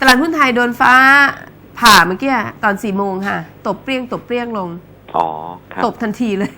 ตลาดหุ้นไทยโดนฟ้าผ่าเมื่อกี้อะตอนสี่โมงค่ะ ตบเปรี้ยงตบเปรี้ยงลง อ๋อครับตบทันทีเลย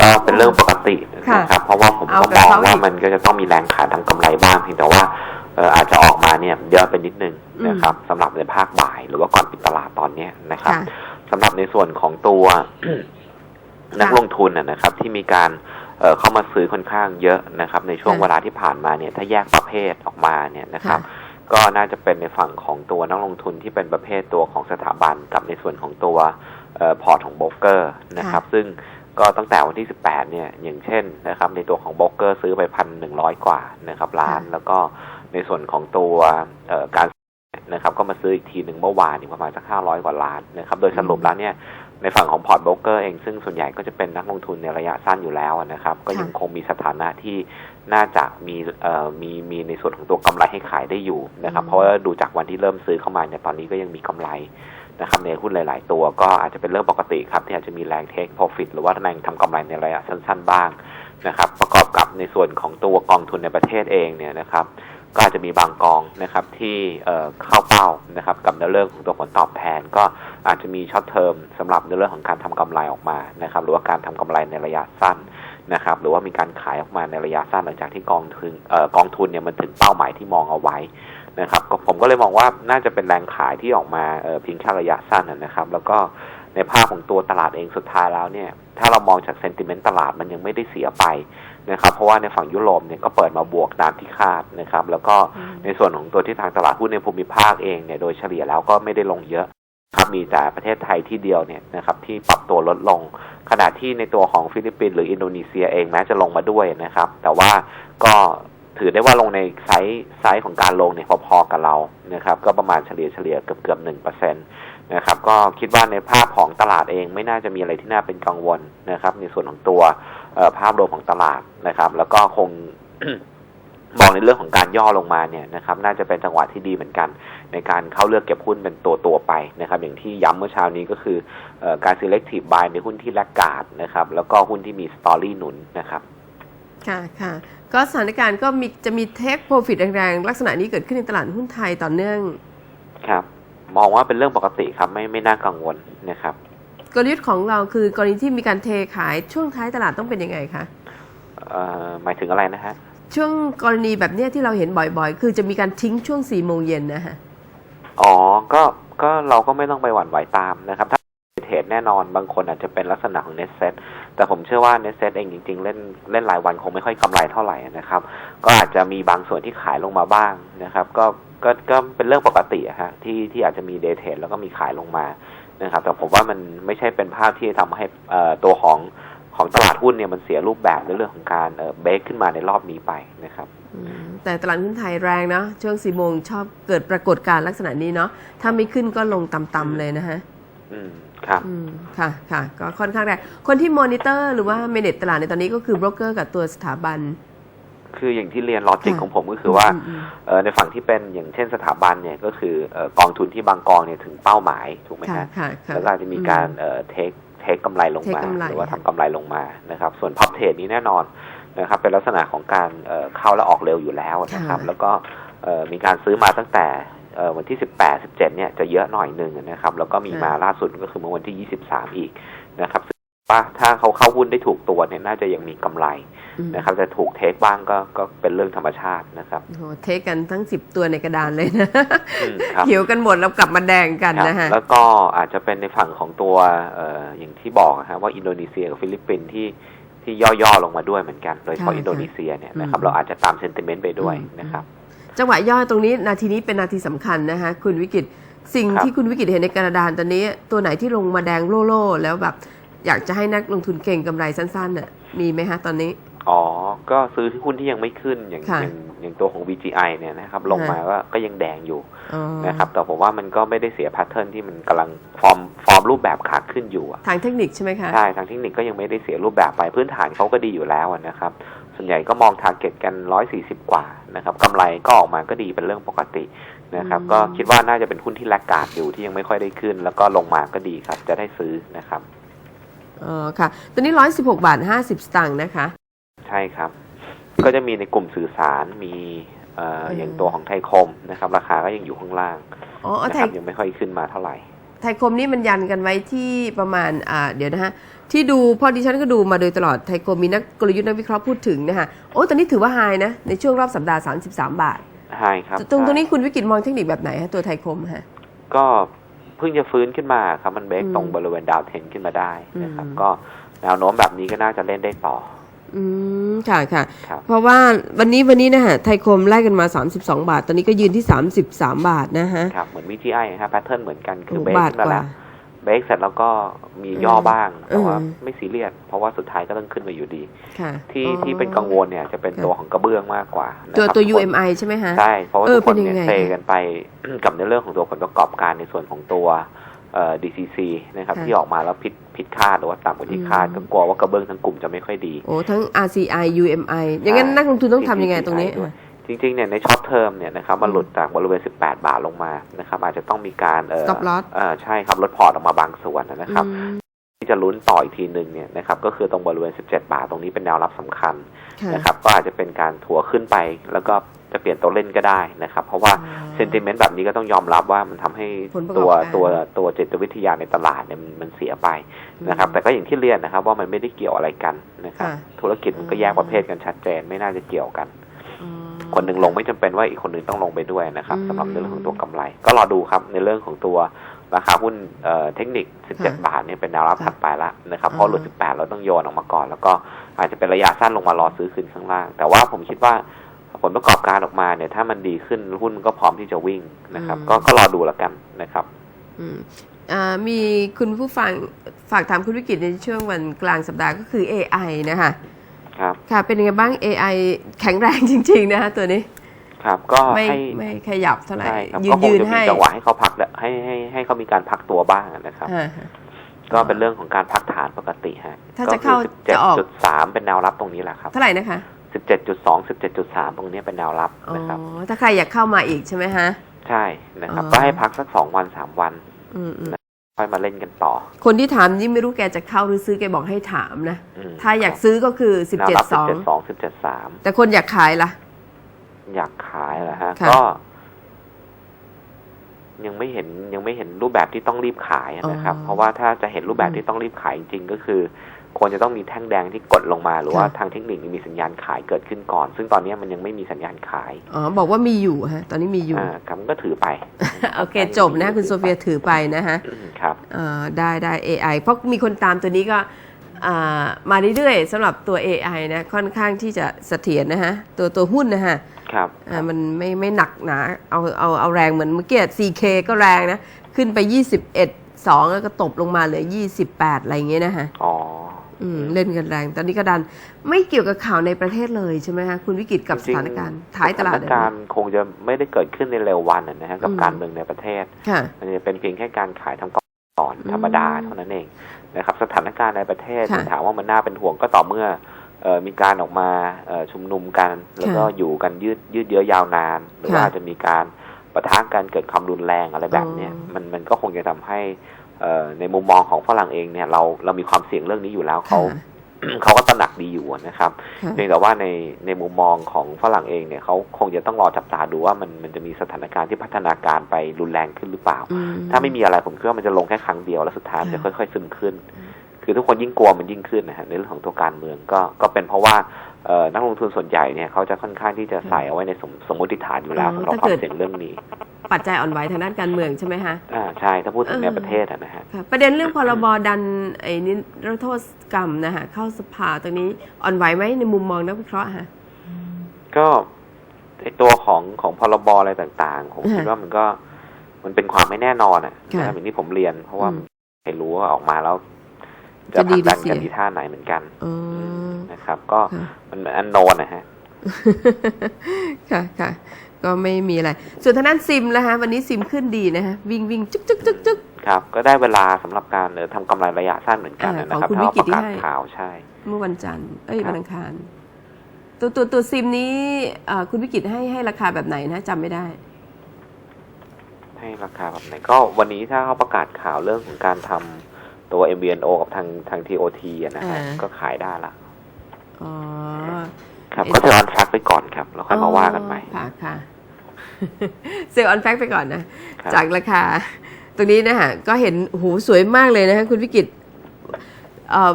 ก็เป็นเรื่องปกติค่ะนะครับ เพราะว่าผมเอาก็กับมองเขาอีกว่ามันก็จะต้องมีแรงขายทำกำไรบ้างเพียงแต่ว่าเอ่ออาจจะออกมาเนี่ยเยอะไปนิดนึงนะครับสำหรับในภาคบ่ายหรือว่าก่อนปิดตลาดตอนเนี้ยนะครับค่ะสำหรับในส่วนของตัวนักลงทุนนะนะครับ ที่มีการเอ่อเข้ามาซื้อค่อนข้างเยอะนะครับ ในช่วงค่ะเวลาที่ผ่านมาเนี่ย ถ้าแยกประเภทออกมาเนี่ยนะครับค่ะ ก็น่าจะเป็นในฝั่งของตัวนักลงทุนที่เป็นประเภทตัวของสถาบันกับในส่วนของตัวเอ่อพอร์ตของโบรกเกอร์นะครับ ซึ่งก็ตั้งแต่วันที่ 18 เนี่ย อย่างเช่นนะครับ ในตัวของโบรกเกอร์ซื้อไปพันหนึ่งร้อยกว่านะครับล้านค่ะแล้วก็ในส่วนของตัวเอ่อการนะครับ ก็มาซื้ออีกทีหนึ่งเมื่อวานอีกประมาณสักห้าร้อยกว่าล้านนะครับ โดยสรุปแล้วเนี่ย ในฝั่งของพอร์ตโบรกเกอร์เองซึ่งส่วนใหญ่ก็จะเป็นนักลงทุนในระยะสั้นอยู่แล้วนะครับ ก็ยังคงมีสถานะที่น่าจะมีเอ่อมีมีในส่วนของตัวกำไรให้ขายได้อยู่นะครับอืมเพราะว่าดูจากวันที่เริ่มซื้อเข้ามาเนี่ยตอนนี้ก็ยังมีกำไรนะครับในหุ้นหลาย ๆ ตัวก็อาจจะเป็นเรื่องปกติครับที่อาจจะมีแรงเทคโปรฟิตหรือว่าแรงทำกำไรในระยะสั้น ๆ บ้างนะครับ ประกอบกับในส่วนของตัวกองทุนในประเทศเองเนี่ยนะครับ ก็อาจจะมีบางกองนะครับที่เข้าเป้านะครับกับในเรื่องของตัวผลตอบแทน ก็อาจจะมีช็อตเทอมสำหรับในเรื่องของการทำกำไรออกมานะครับหรือว่าการทำกำไรในระยะสั้นนะครับหรือว่ามีการขายออกมาในระยะสั้นหลังจากที่กองทุนกองทุนเนี่ยมันถึงเป้าหมายที่มองเอาไว้นะครับผมก็เลยมองว่าน่าจะเป็นแรงขายที่ออกมาเพียงแค่ระยะสั้นนะครับ แล้วก็ ในภาพของตัวตลาดเองสุดท้ายแล้วเนี่ย ถ้าเรามองจากเซนติเมนต์ตลาดมันยังไม่ได้เสียไปนะครับเพราะว่าในฝั่งยุโรปเนี่ยก็เปิดมาบวกตามที่คาดนะครับแล้วก็ในส่วนของตัวที่ทางตลาดหุ้นในภูมิภาคเองเนี่ยโดยเฉลี่ยแล้วก็ไม่ได้ลงเยอะครับมีแต่ประเทศไทยที่เดียวเนี่ยนะครับที่ปรับตัวลดลง ขณะที่ในตัวของฟิลิปปินส์หรืออินโดนีเซียเองแม้จะลงมาด้วยนะครับ แต่ว่าก็ถือได้ว่าลงในไซส์ไซส์ของการลงเนี่ยพอๆกับเรานะครับก็ประมาณเฉลี่ยเฉลี่ยเกือบเกือบหนึ่งเปอร์เซ็นต์ นะครับ ก็คิดว่าในภาพของตลาดเองไม่น่าจะมีอะไรที่น่าเป็นกังวลนะครับ ในส่วนของตัวเอ่อภาพรวมของตลาดนะครับ แล้วก็คงมองในเรื่องของการย่อลงมาเนี่ยนะครับ น่าจะเป็นจังหวะที่ดีเหมือนกัน ในการเข้าเลือกเก็บหุ้นเป็นตัวตัวๆไปนะครับ อย่างที่ย้ำเมื่อเช้านี้ก็คือเออการ selective buy ในหุ้นที่แลกการ์ดนะครับ แล้วก็หุ้นที่มีสตอรี่หนุนนะครับค่ะค่ะก็สถานการณ์ก็มีจะมีเทคโปรฟิตแรงๆ ลักษณะนี้เกิดขึ้นในตลาดหุ้นไทยต่อเนื่อง ครับ มองว่าเป็นเรื่องปกติครับไม่ไม่น่ากังวลนะครับกลยุทธ์ของเราคือกรณีที่มีการเทขายช่วงท้ายตลาดต้องเป็นยังไงคะเอ่อหมายถึงอะไรนะฮะช่วงกรณีแบบเนี้ยที่เราเห็นบ่อยๆ คือจะมีการทิ้งช่วง4ี่โมงเย็นนะฮะอ๋อก็ก็เราก็ไม่ต้องไปหวั่นไหวตามนะครับ ถ้าเทรดแน่นอนบางคนอาจจะเป็นลักษณะของ net set แต่ผมเชื่อว่า net set เองจริง ๆ เล่นเล่นรายวันคงไม่ค่อยกำไรเท่าไหร่นะครับ ก็อาจจะมีบางส่วนที่ขายลงมาบ้างนะครับ ก็ ก็ก็เป็นเรื่องปกติอะฮะที่ที่อาจจะมีเดทเทรดแล้วก็มีขายลงมานะครับ แต่ผมว่ามันไม่ใช่เป็นภาพที่ทำให้เอ่อตัวของของตลาดหุ้นเนี่ยมันเสียรูปแบบในเรื่องของการเอ่อเบรกขึ้นมาในรอบนี้ไปนะครับอืมแต่ตลาดหุ้นไทยแรงเนาะช่วง4ี่โมงชอบเกิดปรากฏการณ์ลักษณะนี้เนาะถ้าไม่ขึ้นก็ลงต่ำๆเลยนะฮะอืมครับอืมค่ะค่ะ ก็ค่อนข้างแรงคนที่มอนิเตอร์หรือว่าเมเนจตลาดในตอนนี้ก็คือโบรกเกอร์กับตัวสถาบัน คืออย่างที่เรียนลอจิกค่ะของผมก็คือว่ามมเอ่อในฝั่งที่เป็นอย่างเช่นสถาบันเนี่ยก็คือเอ่อกองทุนที่บางกองเนี่ยถึงเป้าหมายถูกไหมค่ะฮะค่ะค่ะแล้วก็อาจจะมีการเอ่อเทคเทคกำไรลงมา take กำไรหรือว่าทำกำไรลงมานะครับ ส่วนพับเทรดนี้แน่นอนนะครับ เป็นลักษณะของการเอ่อเข้าและออกเร็วอยู่แล้วนะครับ แล้วก็เอ่อมีการซื้อมาตั้งแต่เอ่อวันที่ 18 17 เนี่ยจะเยอะหน่อยหนึ่งนะครับ แล้วก็มีมาล่าสุดก็คือเมื่อวันที่ 23 อีกนะครับ ซึ่งว่าถ้าเขาเข้าหุ้นได้ถูกตัวเนี่ยน่าจะยังมีกำไรอืมนะครับจะถูกเทคบ้างก็ก็เป็นเรื่องธรรมชาตินะครับโอ้โหเทคกันทั้ง10ตัวในกระดานเลยนะอืมครับเขียวกันหมดแล้วกลับมาแดงกันครับนะฮะแล้วก็อาจจะเป็นในฝั่งของตัวเอ่ออย่างที่บอกนะฮะว่าอินโดนีเซียกับฟิลิปปินส์ที่ที่ย่อๆลงมาด้วยเหมือนกัน โดยเฉพาะใช่อินโดนีเซียเนี่ยนะครับอืมเราอาจจะตามเซนติเมนต์ไปด้วยนะครับจังหวะย่อตรงนี้นาทีนี้เป็นนาทีสำคัญนะคะคุณวิกิตสิ่งครับที่คุณวิกิตเห็นในกระดานตอนนี้ ตัวไหนที่ลงมาแดงโล่ๆแล้วแบบ อยากจะให้นักลงทุนเก่งกำไรสั้นๆน่ะมีไหมฮะตอนนี้ อ๋อ ก็ซื้อที่หุ้นที่ยังไม่ขึ้นอย่างค่ะอย่างอย่างตัวของ VGI เนี่ยนะครับลงมาก็ก็ยังแดงอยู่อ๋อนะครับแต่ผมว่ามันก็ไม่ได้เสียแพทเทิร์นที่มันกำลังฟอร์มฟอร์มรูปแบบขาขึ้นอยู่อะทางเทคนิคใช่ไหมคะใช่ทางเทคนิคก็ยังไม่ได้เสียรูปแบบไปพื้นฐานเขาก็ดีอยู่แล้วอะนะครับส่วนใหญ่ก็มองทาร์เก็ตกัน 140 กว่านะครับกำไรก็ออกมาก็ดีเป็นเรื่องปกตินะครับอืมก็คิดว่าน่าจะเป็นหุ้นที่แลกการ์ดอยู่ที่ยังไม่ค่อยได้ขึ้น แล้วก็ลงมาก็ดีครับจะได้ซื้อนะครับ อ๋อค่ะตัวนี้ร้อยสิบหกบาทห้าสิบสตางค์นะคะ ใช่ครับ ก็จะมีในกลุ่มสื่อสารมีเอ่อเออออย่างตัวของไทยคมนะครับ ราคาก็ยังอยู่ข้างล่างอ๋อนะไทครัยบยังไม่ค่อยขึ้นมาเท่าไหร่ ไทยคมนี่มันยันกันไว้ที่ประมาณอ่าเดี๋ยวนะฮะ ที่ดูเพอดิฉันก็ดูมาโดยตลอดไทยคมมีนักกลยุทธ์นักวิเคราะห์พูดถึงนะคะโอ้ตอนนี้ถือว่าไฮนะ ในช่วงรอบสัปดาห์ 33 บาท ใช่ครับตรงตรงนี้ใช่คุณวิกฤตมองเทคนิคแบบไหนฮะตัวไทยคมฮะ ก็เพิ่งจะฟื้นขึ้นมาครับมันเบรกอืมตรงบริเวณดาวเทนขึ้นมาได้นะครับอืมก็แนวโน้มแบบนี้ก็น่าจะเล่นได้ต่อ อืมค่ะค่ะครับเพราะว่าวันนี้วันนี้นะฮะไทยคมไล่กันมา 32 บาท ตอนนี้ก็ยืนที่ 33 บาทนะฮะครับเหมือน VTI นะครับแพทเทิร์นเหมือนกันคือโอ้เบรกบาทขึ้นมากว่าแล้ว เบรกเสร็จแล้วก็มีย่อบ้างแต่ว่าอืมไม่ซีเรียสเพราะว่าสุดท้ายก็ต้องขึ้นมาอยู่ดีค่ะที่อ๋อที่เป็นกังวลเนี่ยจะเป็นค่ะตัวของกระเบื้องมากกว่านะตัวครับตัวทุกคน UMI ใช่ไหมฮะใช่เพราะว่าเออทุกคนเป็นยัเนี่ยงไงเทกันไปกับในเรื่องของตัวผลประกอบการในส่วนของตัวเอ่อ DCC นะครับค่ะที่ออกมาแล้วผิดผิดคาดหรือว่าต่ำกว่าที่คาดอืมก็กลัวว่ากระเบื้องทั้งกลุ่มจะไม่ค่อยดีโอ้ทั้ง RCI UMI อย่างนั้นใช่นักลงทุนต้องทำยังไงตรงนี้ด้วย จริงๆเนี่ยในช็อตเทอมเนี่ยนะครับมันหลุดจากบริเวณ 18 บาทลงมานะครับ อาจจะต้องมีการเอ่อ Stop loss เอ่อใช่ครับลดพอร์ตออกมาบางส่วนนะครับอืมที่จะลุ้นต่ออีกทีหนึ่งเนี่ยนะครับ ก็คือตรงบริเวณ 17 บาทตรงนี้เป็นแนวรับสำคัญค่ะนะครับ ก็อาจจะเป็นการถัวขึ้นไป แล้วก็จะเปลี่ยนตัวเล่นก็ได้นะครับ เพราะว่าอ๋อเซนติเมนต์แบบนี้ก็ต้องยอมรับว่ามันทำให้ผลประกอบตัวการตัวตัวจิตวิทยาในตลาดเนี่ยมันมันเสียไปนะครับ แต่ก็อย่างที่เรียนนะครับ ว่ามันไม่ได้เกี่ยวอะไรกันนะครับค่ะธุรกิจมันก็แยกประเภทกันชัดเจนไม่น่าจะเกี่ยวกันอืม คนหนึ่งลงไม่จำเป็นว่าอีกคนหนึ่งต้องลงไปด้วยนะครับอืมสำหรับในเรื่องของตัวกำไร ก็รอดูครับในเรื่องของตัวราคาหุ้นเอ่อเทคนิคค่ะ17 บาทเนี่ยเป็นแนวรับค่ะถัดไปละนะครับเพราะหลุด 18 เราต้องโยนออกมาก่อน แล้วก็อาจจะเป็นระยะสั้นลงมารอซื้อขึ้นข้างล่าง แต่ว่าผมคิดว่าผลประกอบการออกมาเนี่ย ถ้ามันดีขึ้นหุ้นก็พร้อมที่จะวิ่งนะครับ ก็ก็รอดูแล้วกันนะครับอืมอ่ามีคุณผู้ฟังฝากถามคุณวิกฤตในช่วงวันกลางสัปดาห์ก็คือ AI นะคะ ครับค่ะ เป็นยังไงบ้าง AI แข็งแรงจริง ๆ นะคะตัวนี้ ครับ ก็ไม่ให้ไม่ขยับเท่าไหร่ ใช่ครับยืก็นคงยืนจะมีให้จังหวะให้เขาพักและให้ให้ให้เขามีการพักตัวบ้างนะครับ อ่าก็เป็นเรื่องของการพักฐานปกติฮะถ้าจะเข้าเจ็ดจะออก จุดสามเป็นแนวรับตรงนี้แหละครับเท่าไหร่นะคะ สิบเจ็ดจุดสองสิบเจ็ดจุดสามตรงนี้เป็นแนวรับอ๋อ นะครับ ถ้าใครอยากเข้ามาอีกใช่ไหมฮะ ใช่นะครับ อ๋อ ก็ให้พักสักสองวันสามวัน อืมอืม ค่อยมาเล่นกันต่อ คนที่ถามนี่ไม่รู้แกจะเข้าหรือซื้อแกบอกให้ถามนะ มถ้าอยากซื้อก็คือแนวรับสิบเจ็ดส17.2องสิบเจ็ดสามแต่คนอยากขายล่ะ อยากขายแล้วฮะ ค่ะก็ ยังไม่เห็นยังไม่เห็นรูปแบบที่ต้องรีบขายอะนะครับ อ๋อเพราะว่าถ้าจะเห็นรูปแบบที่ต้องรีบขายจริงๆก็คือ ควรจะต้องมีแท่งแดงที่กดลงมา หรือว่าค่ะทางเทคนิคมีสัญญาณขายเกิดขึ้นก่อน ซึ่งตอนนี้มันยังไม่มีสัญญาณขายอ๋อบอกว่ามีอยู่ฮะ ตอนนี้มีอยู่อ่าครับก็ถือไป โอเค จบนะ คุณโซเฟียถือไปนะฮะอืมครับเอ่อได้ได้ AI เพราะมีคนตามตัวนี้ก็อ่ามาเรื่อยๆสำหรับตัว AI นะค่อนข้างที่จะเสถียรนะฮะ ตัวตัวหุ้นนะฮะครับอ่ามันไม่ไม่หนักหนาเอาเอาเอาแรงเหมือนเมื่อกี้ 4K ก็แรงนะ ขึ้นไป 21 2 แล้วก็ตบลงมาเหลือ 28 อะไรอย่างเงี้ยนะฮะอ๋อ อืมเล่นกันแรง ตอนนี้ก็ดันไม่เกี่ยวกับข่าวในประเทศเลยใช่ไหมฮะคุณวิกฤตกับสถานการณ์ท้ายตลาดสถานการณ์คงจะไม่ได้เกิดขึ้นในเร็ววันอะนะฮะกับอืมการเมืองในประเทศค่ะมันจะเป็นเพียงแค่การขายทำกำก่อนธรรมดาอืมเท่านั้นเองนะครับ สถานการณ์ในประเทศค่ะถามว่ามันน่าเป็นห่วงก็ต่อเมื่อเอ่อมีการออกมาเอ่อชุมนุมกัน แล้วก็ค่ะอยู่กันยืดยืดเยื้อยาวนาน หรือค่ะว่าจะมีการประทะกันเกิดความรุนแรงอะไรแบบเนี้ยอ๋อมันมันก็คงจะทำให้เอ่อ ในมุมมองของฝรั่งเองเนี่ยเราเรามีความเสี่ยงเรื่องนี้อยู่แล้วเขาค่ะเขาก็ตระหนักดีอยู่นะครับค่ะเพียงแต่ว่าในในมุมมองของฝรั่งเองเนี่ยเขาคงจะต้องรอจับตาดูว่ามันมันจะมีสถานการณ์ที่พัฒนาการไปรุนแรงขึ้นหรือเปล่าอืถ้าไม่มีอะไรผมคิดว่ามันจะลงแค่ครั้งเดียวแล้วสุดท้ายมันจะค่ะค่อย ๆ ซึมขึ้น คือทุกคนยิ่งกลัวมันยิ่งขึ้นนะฮะในเรื่องของตัวการเมืองก็ก็เป็นเพราะว่าเอ่อนักลงทุนส่วนใหญ่เนี่ยเขาจะค่อนข้างที่จะใส่เอาไว้ในสมสมมติฐานอยู่แล้วอ๋อสำหรับถ้าควาเกิมดเสี่ยงเรื่องนี้ ปัจจัยอ่อนไหวทางด้านการเมืองใช่ไหมฮะอ่าใช่ถ้าพูดถึงในเออประเทศอะนะฮะค่ะประเด็นเรื่องพรบดันไอ้นิรโทษกรรมนะฮะเข้าสภาตรงนี้อ่อนไหวไหมในมุมมองนักวิเคราะห์ฮะก็ไอตัวของของพรบอะไรต่างๆผมคิดค่ะว่ามันก็มันเป็นความไม่แน่นอนอะค่ะนะครับอย่างที่ผมเรียน เพราะว่าอืมไม่รู้ว่าออกมาแล้ว จะจะผดีลักหรือดันกันเสียที่ท่าไหนเหมือนกันอ๋อนะครับ ก็ค่ะมันอันโนนนะฮะค่ะค่ะก็ไม่มีอะไร ส่วนทางด้านซิมแล้วฮะวันนี้ซิมขึ้นดีนะฮะวิ่งวิ่งจุกจุกจุกจุกครับ ก็ได้เวลาสำหรับการเอ่อทำกำไรระยะสั้นเหมือนกันอ่านะครับของคุณถ้าวิว่ากิปตระกาศที่ให้ข่าวใช่ เมื่อวันจันทร์เอ้ยครับวันอังคาร ตัวตัวตัวซิมนี้เอ่อคุณวิกิตให้ให้ราคาแบบไหนนะจำไม่ได้ ให้ราคาแบบไหนก็วันนี้ถ้าเขาประกาศข่าวเรื่องของการทำ ตัว MVNO กับทางทาง TOT อะนะฮะอ่าก็ขายได้ละอ๋อครับก็จะออนแฟกไปก่อนครับ แล้วค่อยมาว่ากันใหม่ค่ะค่ะเซลล์ออนแฟกไปก่อนนะครับจากราคา ตรงนี้นะฮะก็เห็นโอ้โหสวยมากเลยนะฮะคุณวิกิตเอ่อ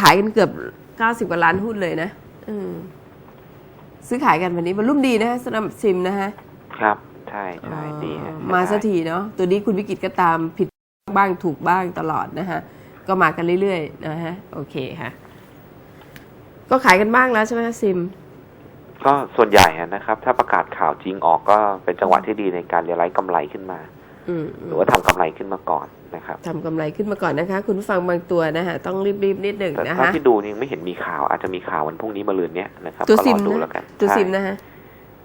ขายกันเกือบ90กว่าล้านหุ้นเลยนะอืมซื้อขายกันวันนี้มันรุ่มดีนะฮะสำหรับซิมนะฮะ ครับ ใช่ใช่ดีฮะมาสักทีเนาะตัวนี้คุณวิกิตก็ตามผิด บ้างถูกบ้างตลอดนะฮะก็มากันเรื่อยๆนะฮะโอเคค่ะ ก็ขายกันบ้างแล้วใช่ไหมฮะซิม ก็ส่วนใหญ่อะนะครับ ถ้าประกาศข่าวจริงออกก็เป็นจังหวะที่ดีในการเรียลไลซ์กำไรขึ้นมาอืมหรือว่าทำกำไรขึ้นมาก่อนนะครับทำกำไรขึ้นมาก่อนนะคะ คุณผู้ฟังบางตัวนะฮะต้องรีบๆนิดหนึ่งแต่นะเท่าคะที่ดูนี่ยังไม่เห็นมีข่าวอาจจะมีข่าววันพรุ่งนี้มาลืนเนี้ยนะครับตัวก็รซิอมดูนะแล้วกันตัวซิมใช่นะฮะ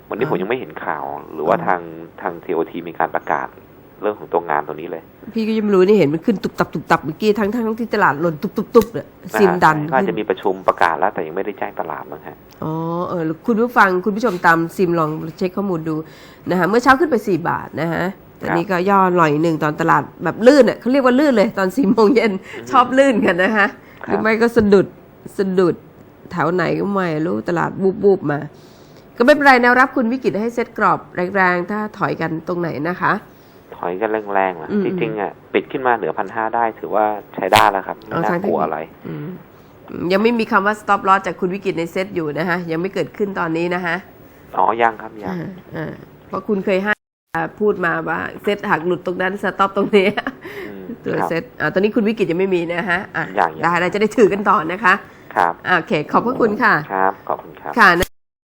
วันนี้อ่าผมยังไม่เห็นข่าว หรือว่าอ่าทางทางทีโอทีมีการประกาศ เรื่องของตัวงานตัวนี้เลย พี่ก็ยังไม่รู้นี่เห็นมันขึ้นตุบตับตุบตับเมื่อกี้ทั้งทั้งที่ตลาดหล่นตุบตุบตุบเนี่ยซิมดันก็อาจจะมีประชุมประกาศแล้วแต่ยังไม่ได้แจ้งตลาดมั้งฮะอ๋อเออคุณผู้ฟังคุณผู้ชมตามซิมลองเช็คข้อมูลดูนะฮะเมื่อเช้าขึ้นไป4บาทนะฮะตอนนี้ก็ย่อหน่อยหนึ่งตอนตลาดแบบลื่นอะเขาเรียกว่าลื่นเลยตอนสี่โมงเย็นชอบลื่นกันนะคะหรือไม่ก็สะดุดสะดุดแถวไหนก็ไม่รู้ตลาดบูบบูบมา ก็ไม่เป็นไรแนวรับคุณวิกฤตให้เซตกรอบแรงๆ ถ้าถอยกันตรงไหนนะคะ ถอยกันแรงๆนะอืมจริงๆอะปิดขึ้นมาเหนือพันห้าได้ ถือว่าใช้ได้แล้วครับไม่เอาน่าทางกลัวเทคนิคอะไรอืมยังไม่มีคำว่า stop loss จากคุณวิกฤตในเซตอยู่นะคะยังไม่เกิดขึ้นตอนนี้นะคะอ๋อ ยังครับ ยังอ่าอ่าเพราะคุณเคยให้พูดมาว่าเซตหักหลุดตรงนั้นสต็อปตรงนี้อืมตัวครับเซตอ่าตอนนี้คุณวิกฤตยังไม่มีนะฮะอะยังยังได้เราจะได้ถือกันต่อนะคะ ครับอ่าโอเค ขอบพระคุณค่ะ ครับ ขอบคุณครับค่ะ